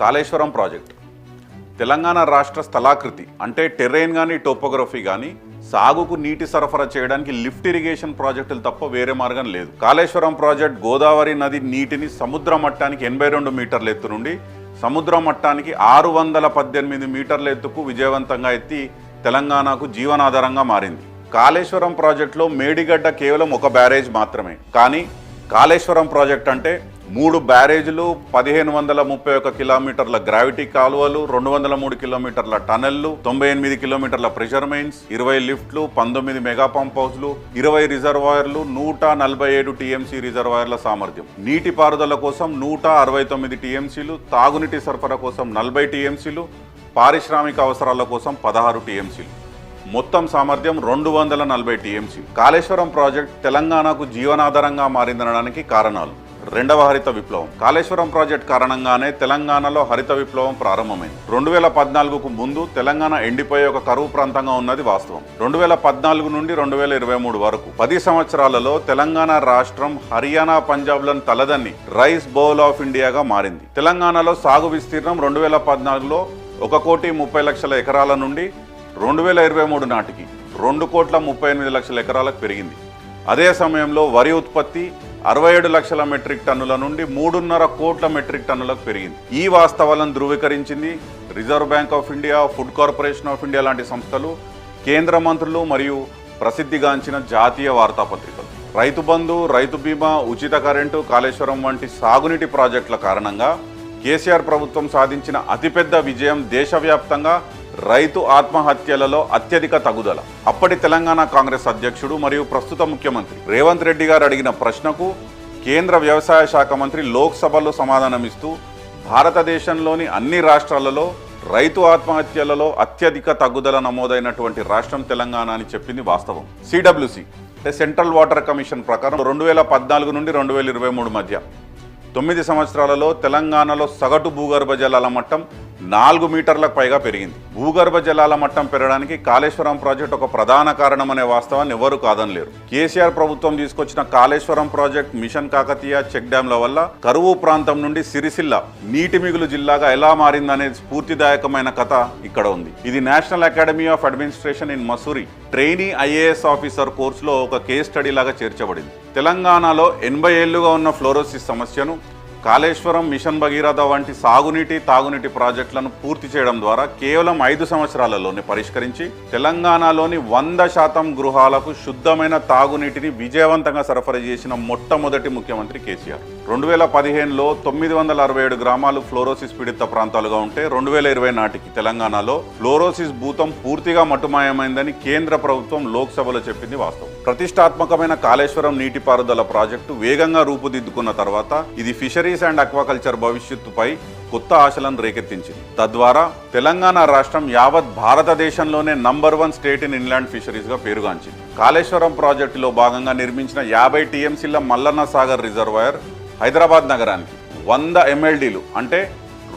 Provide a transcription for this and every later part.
Kaleshwaram project. Telangana రాష్ట్ర స్థలాకృతి అంటే terrain కానీ టోపోగ్రఫీ కానీ సాగుకు నీటి సరఫరా చేయడానికి లిఫ్ట్ ఇరిగేషన్ ప్రాజెక్టులు తప్ప వేరే మార్గం లేదు. కాళేశ్వరం ప్రాజెక్ట్ గోదావరి నది నీటిని సముద్ర మట్టానికి ఎనభై రెండు మీటర్ల ఎత్తు నుండి సముద్ర మట్టానికి ఆరు వందల పద్దెనిమిది మీటర్ల ఎత్తుకు విజయవంతంగా ఎత్తి తెలంగాణకు జీవనాధారంగా మారింది. కాళేశ్వరం ప్రాజెక్టులో మేడిగడ్డ కేవలం ఒక బ్యారేజ్ మాత్రమే. కానీ కాళేశ్వరం ప్రాజెక్ట్ అంటే మూడు బ్యారేజీలు పదిహేను వందల ముప్పై ఒక కిలోమీటర్ల గ్రావిటీ కాలువలు రెండు వందల మూడు కిలోమీటర్ల టనెళ్ళు తొంభై ఎనిమిది కిలోమీటర్ల ప్రెషర్ మెయిన్స్ ఇరవై లిఫ్ట్లు పంతొమ్మిది మెగా పంప్ హౌస్లు ఇరవై రిజర్వాయర్లు నూట నలభై ఏడు టీఎంసీ రిజర్వాయర్ల సామర్థ్యం. నీటిపారుదల కోసం నూట అరవై తొమ్మిది టీఎంసీలు తాగునీటి సరఫరా కోసం నలభై టీఎంసీలు పారిశ్రామిక అవసరాల కోసం పదహారు టీఎంసీలు. మొత్తం సామర్థ్యం రెండు వందల నలభై టీఎంసీ. కాళేశ్వరం ప్రాజెక్ట్ తెలంగాణకు జీవనాధారంగా మారిందనడానికి కారణాలు. రెండవ హరిత విప్లవం. కాళేశ్వరం ప్రాజెక్ట్ కారణంగానే తెలంగాణలో హరిత విప్లవం ప్రారంభమైంది. రెండు వేల పద్నాలుగుకు ముందు తెలంగాణ ఎండిపోయే ఒక కరువు ప్రాంతంగా ఉన్నది వాస్తవం. రెండు వేల పద్నాలుగు నుండి రెండు వేల ఇరవై మూడు వరకు పది సంవత్సరాలలో తెలంగాణ రాష్ట్రం హర్యానా పంజాబ్లను తలదన్ని రైస్ బౌల్ ఆఫ్ ఇండియాగా మారింది. తెలంగాణలో సాగు విస్తీర్ణం రెండు వేల పద్నాలుగులో ఒక కోటి ముప్పై లక్షల ఎకరాల నుండి రెండు వేల ఇరవై మూడు నాటికి రెండు కోట్ల ముప్పై ఎనిమిది లక్షల ఎకరాలకు పెరిగింది. అదే సమయంలో వరి ఉత్పత్తి అరవై ఏడు లక్షల మెట్రిక్ టన్నుల నుండి మూడున్నర కోట్ల మెట్రిక్ టన్నులకు పెరిగింది. ఈ వాస్తవాలను ధృవీకరించింది Reserve Bank of India Food Corporation of India లాంటి సంస్థలు కేంద్ర మంత్రులు మరియు ప్రసిద్ధిగాంచిన జాతీయ వార్తాపత్రికలు. రైతు బంధు రైతు బీమా ఉచిత కరెంటు కాళేశ్వరం వంటి సాగునీటి ప్రాజెక్టుల కారణంగా కేసీఆర్ ప్రభుత్వం సాధించిన అతిపెద్ద విజయం దేశవ్యాప్తంగా రైతు ఆత్మహత్యలలో అత్యధిక తగుదల. అప్పటి తెలంగాణ కాంగ్రెస్ అధ్యక్షుడు మరియు ప్రస్తుత ముఖ్యమంత్రి రేవంత్ రెడ్డి గారు అడిగిన ప్రశ్నకు కేంద్ర వ్యవసాయ శాఖ మంత్రి లోక్సభలో సమాధానమిస్తూ భారతదేశంలోని అన్ని రాష్ట్రాలలో రైతు ఆత్మహత్యలలో అత్యధిక తగ్గుదల నమోదైనటువంటి రాష్ట్రం తెలంగాణ అని చెప్పింది వాస్తవం. సిడబ్ల్యూసి అంటే సెంట్రల్ వాటర్ కమిషన్ ప్రకారం రెండు వేల పద్నాలుగు నుండి రెండు వేల ఇరవై మూడు మధ్య తొమ్మిది సంవత్సరాలలో తెలంగాణలో సగటు భూగర్భ జలాల మట్టం నాలుగు మీటర్లకు పైగా పెరిగింది. భూగర్భ జలాల మట్టం పెరగడానికి కాళేశ్వరం ప్రాజెక్ట్ ఒక ప్రధాన కారణం అనే వాస్తవాన్ని ఎవరు కాదనలేరు. కేసీఆర్ ప్రభుత్వం తీసుకొచ్చిన Kaleshwaram project mission Kakatiya check డ్యాంల వల్ల కరువు ప్రాంతం నుండి సిరిసిల్ల నీటి మిగులు జిల్లాగా ఎలా మారిందనే స్ఫూర్తిదాయకమైన కథ ఇక్కడ ఉంది. ఇది National Academy of Administration in Mussoorie trainee IAS officer కోర్సులో ఒక కేస్ స్టడీ లాగా చేర్చబడింది. తెలంగాణలో ఎనభై ఏళ్ళుగా ఉన్న ఫ్లోరోసిస్ సమస్యను కాళేశ్వరం మిషన్ భగీరథ వంటి సాగునీటి తాగునీటి ప్రాజెక్టులను పూర్తి చేయడం ద్వారా కేవలం ఐదు సంవత్సరాలలోనే పరిష్కరించి తెలంగాణలోని వంద శాతం గృహాలకు శుద్ధమైన తాగునీటిని విజయవంతంగా సరఫరా చేసిన మొట్టమొదటి ముఖ్యమంత్రి కేసీఆర్. రెండు వేల పదిహేనులో తొమ్మిది వందల అరవై ఏడు గ్రామాలు ఫ్లోరోసిస్ పీడిత ప్రాంతాలుగా ఉంటే రెండు వేల ఇరవై నాటికి తెలంగాణలో ఫ్లోరోసిస్ భూతం పూర్తిగా మటుమాయమైందని కేంద్ర ప్రభుత్వం లోక్సభలో చెప్పింది వాస్తవం. ప్రతిష్టాత్మకమైన కాళేశ్వరం నీటిపారుదల ప్రాజెక్టు వేగంగా రూపుదిద్దుకున్న తర్వాత ఇది ఫిషరీస్ అండ్ అక్వాకల్చర్ భవిష్యత్తుపై కొత్త ఆశలను రేకెత్తించింది. తద్వారా తెలంగాణ రాష్ట్రం యావత్ భారతదేశంలోనే number one state in inland ఫిషరీస్గా పేరుగాంచింది. కాళేశ్వరం ప్రాజెక్టులో భాగంగా నిర్మించిన యాభై టీఎంసీల మల్లన్న సాగర్ రిజర్వాయర్ హైదరాబాద్ నగరానికి వంద ఎంఎల్డీలు అంటే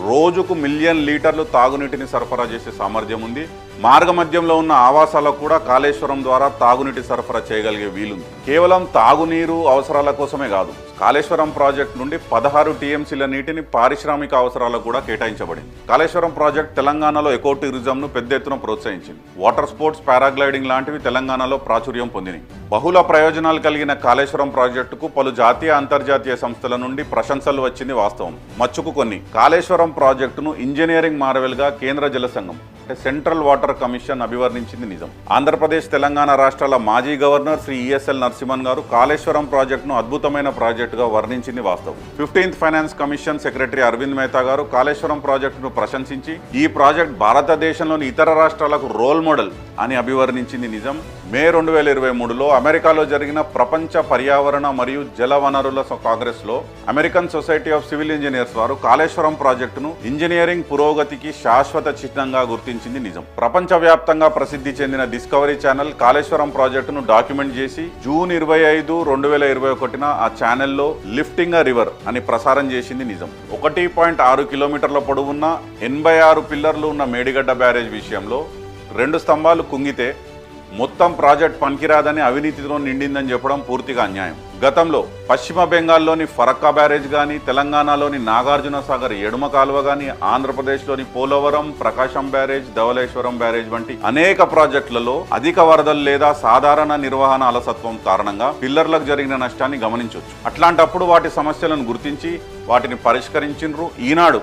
రోజుకు మిలియన్ లీటర్లు తాగునీటిని సరఫరా చేసే సామర్థ్యం ఉంది. మార్గమధ్యంలో ఉన్న ఆవాసాలకు కూడా కాళేశ్వరం ద్వారా తాగునీటి సరఫరా చేయగలిగే వీలుంది. కేవలం తాగునీరు అవసరాల కోసమే కాదు కాళేశ్వరం ప్రాజెక్టు నుండి పదహారు టీఎంసీల నీటిని పారిశ్రామిక అవసరాలకు కూడా కేటాయించబడింది. కాళేశ్వరం ప్రాజెక్ట్ తెలంగాణలో ఎకో టూరిజంను పెద్ద ఎత్తున ప్రోత్సహించింది. వాటర్ స్పోర్ట్స్ పారాగ్లైడింగ్ లాంటివి తెలంగాణలో ప్రాచుర్యం పొందినాయి. బహుళ ప్రయోజనాలు కలిగిన కాళేశ్వరం ప్రాజెక్టుకు పలు జాతీయ అంతర్జాతీయ సంస్థల నుండి ప్రశంసలు వచ్చింది వాస్తవం. మచ్చుకు కొన్ని. కాళేశ్వరం ప్రాజెక్టును ఇంజనీరింగ్ మార్వెల్గా కేంద్ర జల సంఘం అంటే సెంట్రల్ వాటర్ కమిషన్ అభివర్ణించింది నిజం. ఆంధ్రప్రదేశ్ తెలంగాణ రాష్ట్రాల మాజీ గవర్నర్ శ్రీ ఈఎస్ఎల్ నరసింహన్ గారు కాళేశ్వరం ప్రాజెక్టును అద్భుతమైన ప్రాజెక్టుగా వర్ణించింది వాస్తవం. Fifteenth finance commission secretary Arvind Mehta garu Kaleshwaram ప్రాజెక్టును ప్రశంసించి ఈ ప్రాజెక్ట్ భారతదేశంలోని ఇతర రాష్ట్రాలకు రోల్ మోడల్ అని అభివర్ణించింది నిజం. మే రెండు వేల ఇరవై మూడులో అమెరికాలో జరిగిన ప్రపంచ పర్యావరణ మరియు జల వనరుల కాంగ్రెస్లో American Society of Civil Engineers వారు కాళేశ్వరం ప్రాజెక్టును ఇంజనీరింగ్ పురోగతికి శాశ్వత చిహ్నంగా గుర్తించింది నిజం. ప్రపంచవ్యాప్తంగా ప్రసిద్ధి చెందిన డిస్కవరీ ఛానల్ కాళేశ్వరం ప్రాజెక్టును డాక్యుమెంట్ చేసి జూన్ ఇరవై ఐదు రెండు వేల ఇరవై ఒకటిన ఆ ఛానల్లో లిఫ్టింగ్ అ రివర్ అని ప్రసారం చేసింది నిజం. ఒకటి పాయింట్ ఆరు కిలోమీటర్ల పొడవున్న ఎనభై ఆరు పిల్లర్లు ఉన్న మేడిగడ్డ బ్యారేజ్ విషయంలో రెండు స్తంభాలు కుంగితే మొత్తం ప్రాజెక్ట్ పనికిరాదని అవినీతితో నిండిందని చెప్పడం పూర్తిగా అన్యాయం. గతంలో పశ్చిమ బెంగాల్లోని ఫరక్కా బ్యారేజ్ కానీ తెలంగాణలోని నాగార్జున సాగర్ ఎడుమ కాలువ కానీ ఆంధ్రప్రదేశ్లోని పోలవరం ప్రకాశం బ్యారేజ్ ధవలేశ్వరం బ్యారేజ్ వంటి అనేక ప్రాజెక్టులలో అధిక వరదలు లేదా సాధారణ నిర్వహణ అలసత్వం కారణంగా పిల్లర్లకు జరిగిన నష్టాన్ని గమనించవచ్చు అట్లాంటప్పుడు వాటి సమస్యలను గుర్తించి వాటిని పరిష్కరించిండ్రు ఈనాడు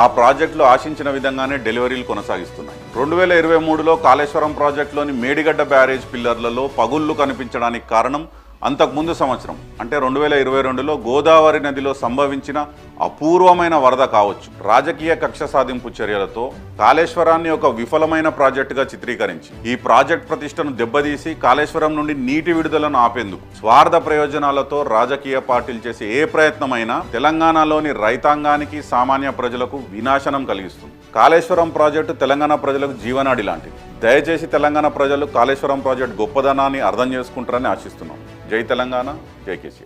ఆ ప్రాజెక్టులు ఆశించిన విధంగానే డెలివరీలు కొనసాగిస్తున్నాయి. రెండు వేల ఇరవై మూడులో కాళేశ్వరం ప్రాజెక్టులోని మేడిగడ్డ బ్యారేజ్ పిల్లర్లలో పగుళ్ళు కనిపించడానికి కారణం అంతకుముందు సంవత్సరం అంటే రెండు వేల ఇరవై రెండులో గోదావరి నదిలో సంభవించిన అపూర్వమైన వరద కావచ్చు. రాజకీయ కక్ష సాధింపు చర్యలతో కాళేశ్వరాన్ని ఒక విఫలమైన ప్రాజెక్టుగా చిత్రీకరించి ఈ ప్రాజెక్ట్ ప్రతిష్టను దెబ్బతీసి కాళేశ్వరం నుండి నీటి విడుదలను ఆపేందుకు స్వార్థ ప్రయోజనాలతో రాజకీయ పార్టీలు చేసే ఏ ప్రయత్నమైనా తెలంగాణలోని రైతాంగానికి సామాన్య ప్రజలకు వినాశనం కలిగిస్తుంది. కాళేశ్వరం ప్రాజెక్టు తెలంగాణ ప్రజలకు జీవనాడి లాంటిది. దయచేసి తెలంగాణ ప్రజలు కాళేశ్వరం ప్రాజెక్టు గొప్పదనాన్ని అర్థం చేసుకుంటారని ఆశిస్తున్నాం. జై తెలంగాణ జై కేసీఆర్.